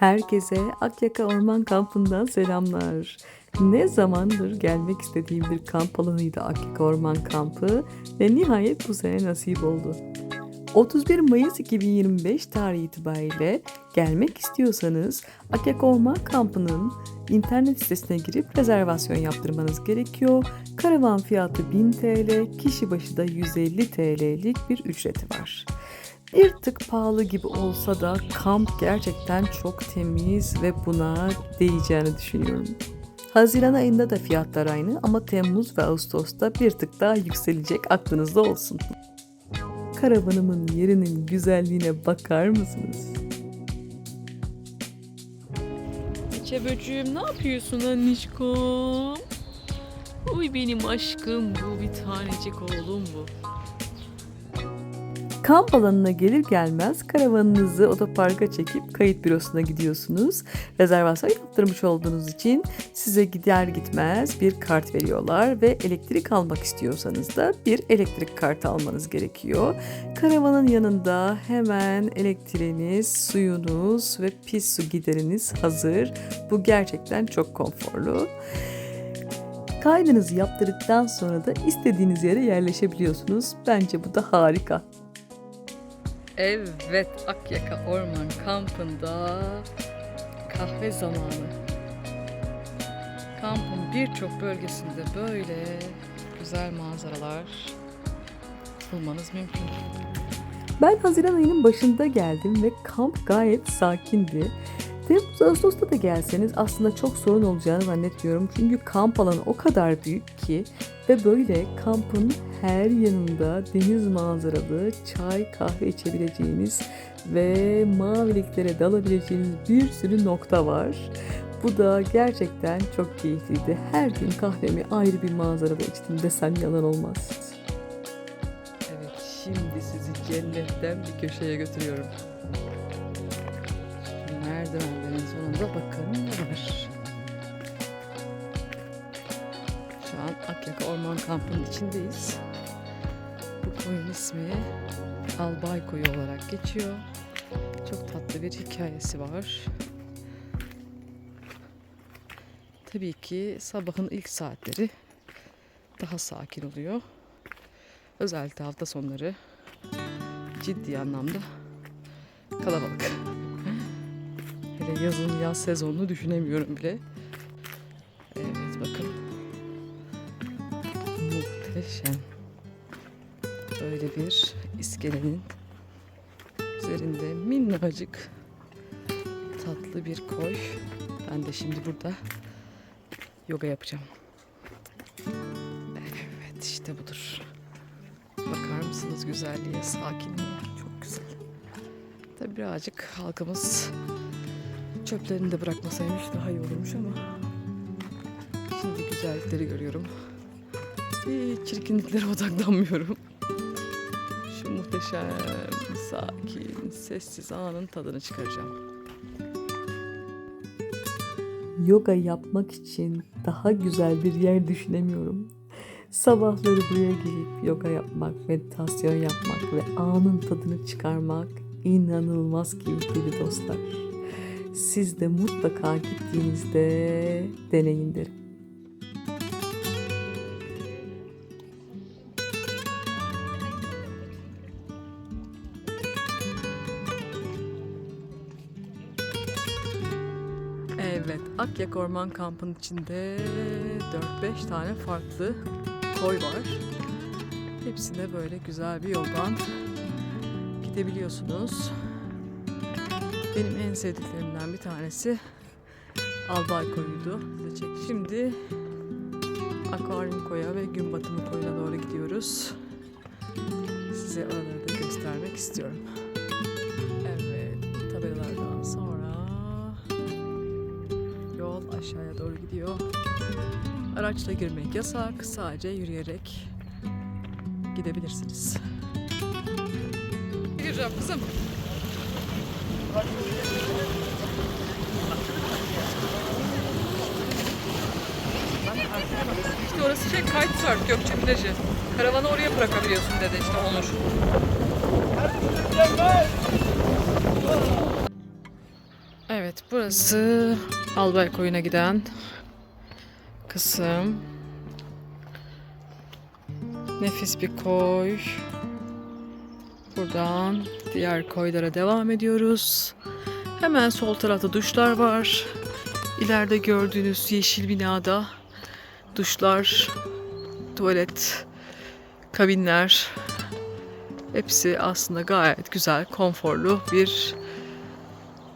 Herkese Akyaka Orman Kampı'ndan selamlar. Ne zamandır gelmek istediğim bir kamp alanıydı Akyaka Orman Kampı ve nihayet bu sene nasip oldu. 31 Mayıs 2025 tarihi itibariyle gelmek istiyorsanız Akyaka Orman Kampı'nın internet sitesine girip rezervasyon yaptırmanız gerekiyor. Karavan fiyatı 1000 TL, kişi başı da 150 TL'lik bir ücreti var. Bir tık pahalı gibi olsa da kamp gerçekten çok temiz ve buna değeceğini düşünüyorum. Haziran ayında da fiyatlar aynı ama Temmuz ve Ağustos'ta bir tık daha yükselecek aklınızda olsun. Karavanımın yerinin güzelliğine bakar mısınız? Çiçe böcüğüm ne yapıyorsun annişkom? Uy benim aşkım bu bir tanecik oğlum bu. Kamp alanına gelir gelmez karavanınızı otoparka çekip kayıt bürosuna gidiyorsunuz. Rezervasyon yaptırmış olduğunuz için size gider gitmez bir kart veriyorlar ve elektrik almak istiyorsanız da bir elektrik kartı almanız gerekiyor. Karavanın yanında hemen elektriğiniz, suyunuz ve pis su gideriniz hazır. Bu gerçekten çok konforlu. Kaydınızı yaptırdıktan sonra da istediğiniz yere yerleşebiliyorsunuz. Bence bu da harika. Evet Akyaka Orman Kampı'nda kahve zamanı. Kampın birçok bölgesinde böyle güzel manzaralar bulmanız mümkün. Ben Haziran ayının başında geldim ve kamp gayet sakindi. Temmuz Ağustos'ta da gelseniz aslında çok sorun olacağını zannetmiyorum. Çünkü kamp alanı o kadar büyük ki ve böyle kampın her yanında deniz manzaralı çay kahve içebileceğiniz ve maviliklere dalabileceğiniz bir sürü nokta var. Bu da gerçekten çok keyifliydi. Her gün kahvemi ayrı bir manzarada içtim desem yalan olmaz. Evet şimdi sizi cennetten bir köşeye götürüyorum. Merdivenlerin sonunda bakın ne var. Şu an Akyaka Orman Kampı'nın içindeyiz. Bu koyun ismi Albay Koyu olarak geçiyor. Çok tatlı bir hikayesi var. Tabii ki sabahın ilk saatleri daha sakin oluyor. Özellikle hafta sonları ciddi anlamda kalabalık. Hele yazın yaz sezonunu düşünemiyorum bile. Evet bakın. Muhteşem. Böyle bir iskelenin üzerinde minnacık tatlı bir koy. Ben de şimdi burada yoga yapacağım. Evet işte budur. Bakar mısınız güzelliğe, sakinliğe? Çok güzel. Tabii birazcık halkımız çöplerini de bırakmasaymış daha iyi olurmuş ama şimdi güzellikleri görüyorum. Hiç çirkinliklere odaklanmıyorum. Şu muhteşem, sakin, sessiz anın tadını çıkaracağım. yoga yapmak için daha güzel bir yer düşünemiyorum. Sabahları buraya gelip yoga yapmak, meditasyon yapmak ve anın tadını çıkarmak inanılmaz keyifli dostlar. Siz de mutlaka gittiğinizde deneyin derim. Evet, Akyak Orman Kampı'nın içinde 4-5 tane farklı koy var. Hepsine böyle güzel bir yoldan gidebiliyorsunuz. Benim en sevdiklerimden bir tanesi Albay Koyu'ydu. Şimdi Akvaryum Koy'a ve Gün Batımı Koyu'na doğru gidiyoruz. Size araları da göstermek istiyorum. Evet, tabelalardan sonra yol aşağıya doğru gidiyor. Araçla girmek yasak. Sadece yürüyerek gidebilirsiniz. Gireceğim kızım. İşte orası şey kitesurf Gökçe plajı. Karavanı oraya bırakabiliyorsun dedi işte Onur. Evet burası Albay Koyun'a giden kısım. Nefis bir koy. Buradan diğer koylara devam ediyoruz. Hemen sol tarafta duşlar var. İleride gördüğünüz yeşil binada duşlar, tuvalet, kabinler hepsi aslında gayet güzel, konforlu bir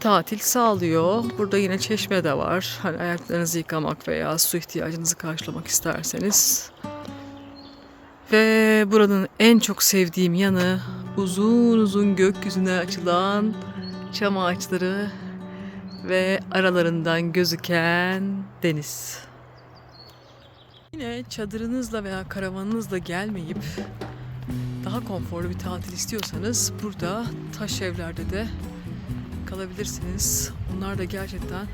tatil sağlıyor. Burada yine çeşme de var. Hani ayaklarınızı yıkamak veya su ihtiyacınızı karşılamak isterseniz. Ve buranın en çok sevdiğim yanı uzun uzun gökyüzüne açılan çam ağaçları ve aralarından gözüken deniz. Yine çadırınızla veya karavanınızla gelmeyip daha konforlu bir tatil istiyorsanız burada taş evlerde de kalabilirsiniz. Onlar da gerçekten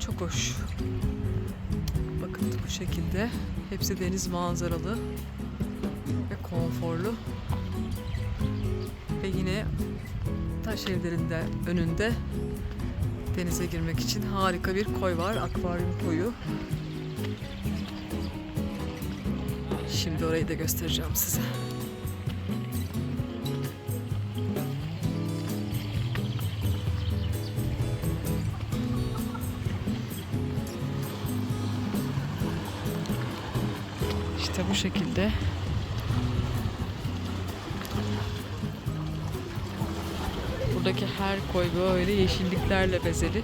çok hoş. Bakın bu şekilde. Hepsi deniz manzaralı ve konforlu. Taş evlerinde önünde denize girmek için harika bir koy var. Akvaryum koyu. Şimdi orayı da göstereceğim size. İşte bu şekilde. Her koy böyle yeşilliklerle bezeli.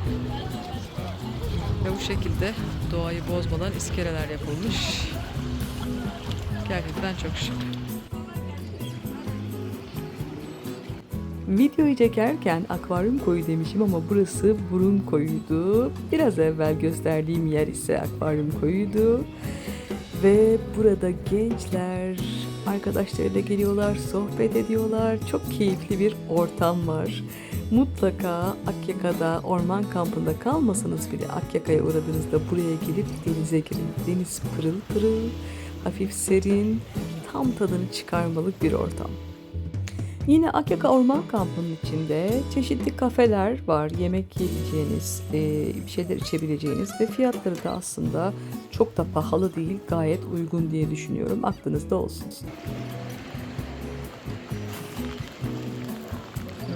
Ve bu şekilde doğayı bozmadan iskeleler yapılmış. Gerçekten çok şık. Videoyu çekerken akvaryum koyu demişim ama burası burun koyuydu. Biraz evvel gösterdiğim yer ise akvaryum koyuydu. Ve burada gençler arkadaşlarıyla geliyorlar, sohbet ediyorlar. Çok keyifli bir ortam var. Mutlaka Akyaka'da orman kampında kalmasanız bile Akyaka'ya uğradığınızda buraya gelip denize girin. Deniz pırıl pırıl, hafif serin, tam tadını çıkarmalık bir ortam. Yine Akyaka Orman Kampı'nın içinde çeşitli kafeler var. Yemek yiyeceğiniz, e, bir şeyler içebileceğiniz ve fiyatları da aslında çok da pahalı değil, gayet uygun diye düşünüyorum. Aklınızda olsun.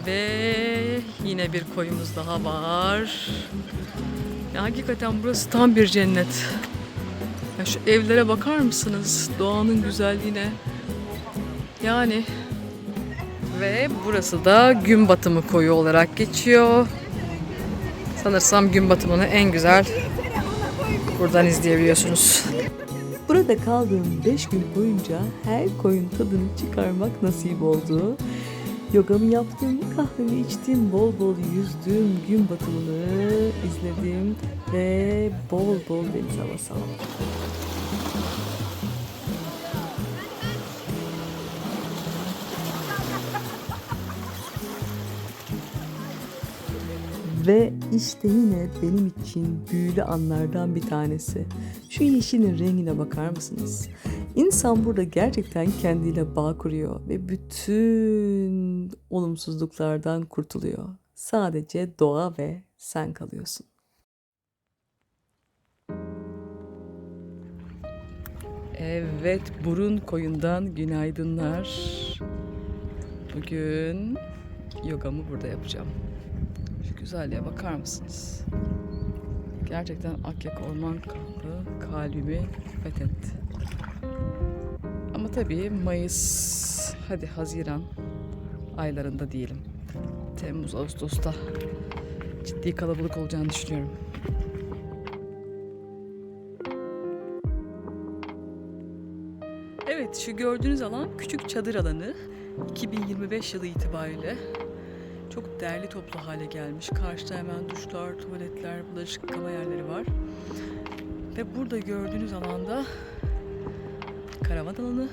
Ve yine bir koyumuz daha var. Ya hakikaten burası tam bir cennet. Ya şu evlere bakar mısınız? Doğanın güzelliğine. Yani ve burası da gün batımı koyu olarak geçiyor. Sanırsam gün batımını en güzel buradan izleyebiliyorsunuz. Burada kaldığım 5 gün boyunca her koyun tadını çıkarmak nasip oldu. Yogamı yaptım, kahvemi içtim, bol bol yüzdüm, gün batımını izledim ve bol bol deniz havası aldım. Ve işte yine benim için büyülü anlardan bir tanesi. Şu yeşilin rengine bakar mısınız? İnsan burada gerçekten kendiyle bağ kuruyor ve bütün olumsuzluklardan kurtuluyor. Sadece doğa ve sen kalıyorsun. Evet, burun koyundan günaydınlar. Bugün yogamı burada yapacağım. Şu güzelliğe bakar mısınız? Gerçekten Akyaka Orman Kampı kalbimi fethetti. Ama tabii Mayıs, hadi Haziran aylarında diyelim. Temmuz, Ağustos'ta ciddi kalabalık olacağını düşünüyorum. Evet, şu gördüğünüz alan küçük çadır alanı. 2025 yılı itibariyle çok değerli toplu hale gelmiş. Karşıda hemen duşlar, tuvaletler, bulaşık yıkama yerleri var. Ve burada gördüğünüz alanda karavan alanı.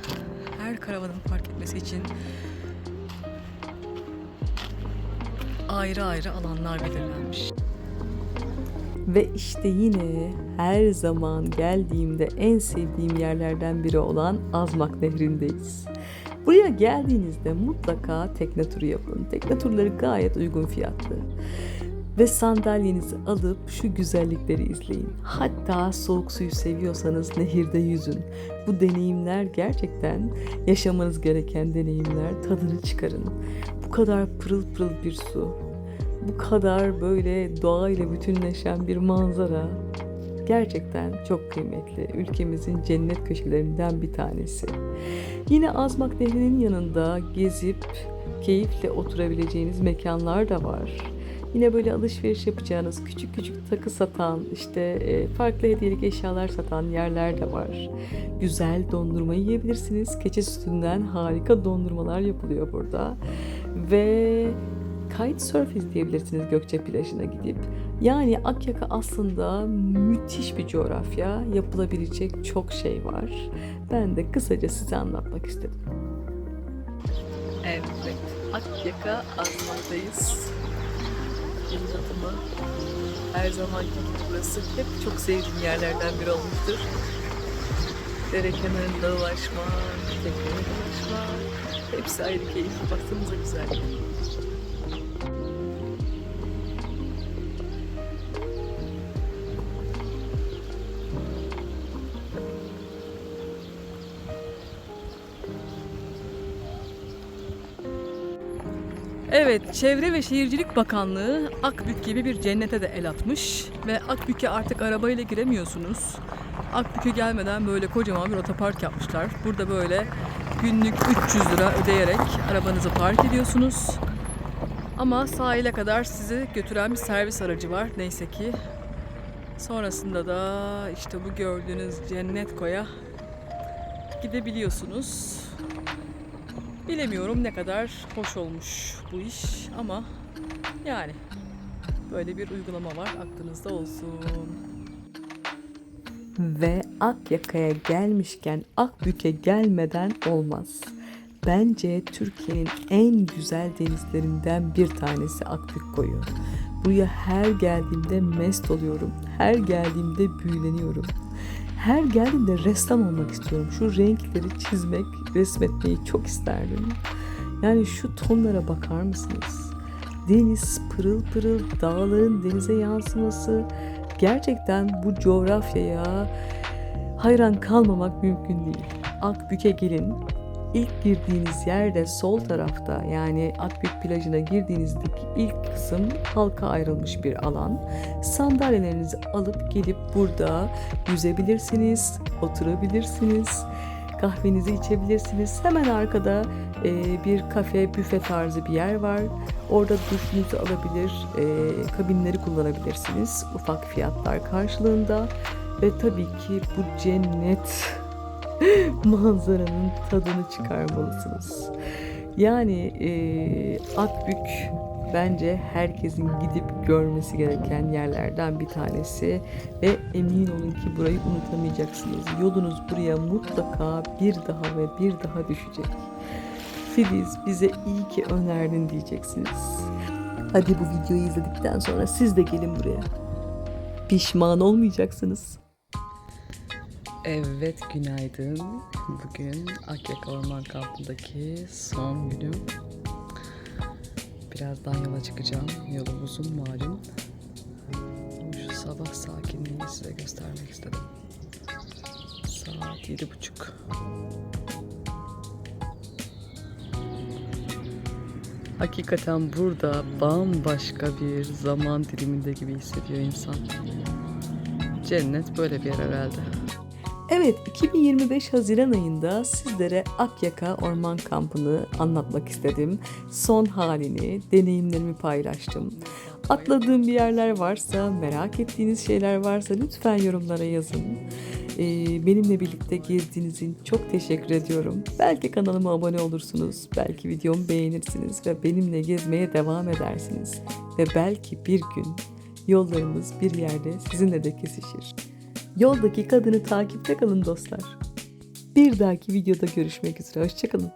Her karavanın park etmesi için ayrı ayrı alanlar belirlenmiş. Ve işte yine her zaman geldiğimde en sevdiğim yerlerden biri olan Azmak Nehri'ndeyiz. Buraya geldiğinizde mutlaka tekne turu yapın. Tekne turları gayet uygun fiyatlı. Ve sandalyenizi alıp şu güzellikleri izleyin. Hatta soğuk suyu seviyorsanız nehirde yüzün. Bu deneyimler gerçekten yaşamanız gereken deneyimler. Tadını çıkarın. Bu kadar pırıl pırıl bir su. Bu kadar böyle doğayla bütünleşen bir manzara. Gerçekten çok kıymetli. Ülkemizin cennet köşelerinden bir tanesi. Yine Azmak Nehri'nin yanında gezip keyifle oturabileceğiniz mekanlar da var. Yine böyle alışveriş yapacağınız küçük küçük takı satan, işte e, farklı hediyelik eşyalar satan yerler de var. Güzel dondurma yiyebilirsiniz. Keçe sütünden harika dondurmalar yapılıyor burada. Ve kitesurf izleyebilirsiniz Gökçe plajına gidip. Yani Akyaka aslında müthiş bir coğrafya. Yapılabilecek çok şey var. Ben de kısaca size anlatmak istedim. Evet, Akyaka Azmak'tayız. Deniz atımı her zamanki gibi burası hep çok sevdiğim yerlerden biri olmuştur. Dere kenarında dolaşma, tekneye dolaşma, hepsi ayrı keyifli. Baksanıza güzel. Evet, Çevre ve Şehircilik Bakanlığı Akbük gibi bir cennete de el atmış ve Akbük'e artık arabayla giremiyorsunuz. Akbük'e gelmeden böyle kocaman bir otopark yapmışlar. Burada böyle günlük 300 lira ödeyerek arabanızı park ediyorsunuz. Ama sahile kadar sizi götüren bir servis aracı var neyse ki. Sonrasında da işte bu gördüğünüz cennet koya gidebiliyorsunuz. Bilemiyorum ne kadar hoş olmuş bu iş ama yani böyle bir uygulama var aklınızda olsun. Ve Akyaka'ya gelmişken Akbük'e gelmeden olmaz. Bence Türkiye'nin en güzel denizlerinden bir tanesi Akbük Koyu. Buraya her geldiğimde mest oluyorum. Her geldiğimde büyüleniyorum. Her geldiğimde ressam olmak istiyorum. Şu renkleri çizmek, resmetmeyi çok isterdim. Yani şu tonlara bakar mısınız? Deniz pırıl pırıl, dağların denize yansıması. Gerçekten bu coğrafyaya hayran kalmamak mümkün değil. Akbük'e gelin. İlk girdiğiniz yerde sol tarafta yani Akbük plajına girdiğinizdeki ilk kısım halka ayrılmış bir alan. Sandalyelerinizi alıp gelip burada yüzebilirsiniz, oturabilirsiniz, kahvenizi içebilirsiniz. Hemen arkada e, bir kafe, büfe tarzı bir yer var. Orada duşunuzu alabilir, e, kabinleri kullanabilirsiniz ufak fiyatlar karşılığında. Ve tabii ki bu cennet manzaranın tadını çıkarmalısınız. Yani e, Akbük bence herkesin gidip görmesi gereken yerlerden bir tanesi ve emin olun ki burayı unutamayacaksınız. Yolunuz buraya mutlaka bir daha ve bir daha düşecek. Filiz bize iyi ki önerdin diyeceksiniz. Hadi bu videoyu izledikten sonra siz de gelin buraya. Pişman olmayacaksınız. Evet günaydın. Bugün Akyaka Orman Kampı'ndaki son günüm. Birazdan yola çıkacağım. Yolum uzun malum. Şu sabah sakinliğini size göstermek istedim. Saat yedi buçuk. Hakikaten burada bambaşka bir zaman diliminde gibi hissediyor insan. Cennet böyle bir yer herhalde. Evet, 2025 Haziran ayında sizlere Akyaka Orman Kampı'nı anlatmak istedim. Son halini, deneyimlerimi paylaştım. Atladığım bir yerler varsa, merak ettiğiniz şeyler varsa lütfen yorumlara yazın. Ee, benimle birlikte gezdiğiniz için çok teşekkür ediyorum. Belki kanalıma abone olursunuz, belki videomu beğenirsiniz ve benimle gezmeye devam edersiniz. Ve belki bir gün yollarımız bir yerde sizinle de kesişir. Yoldaki kadını takipte kalın dostlar. Bir dahaki videoda görüşmek üzere. Hoşçakalın.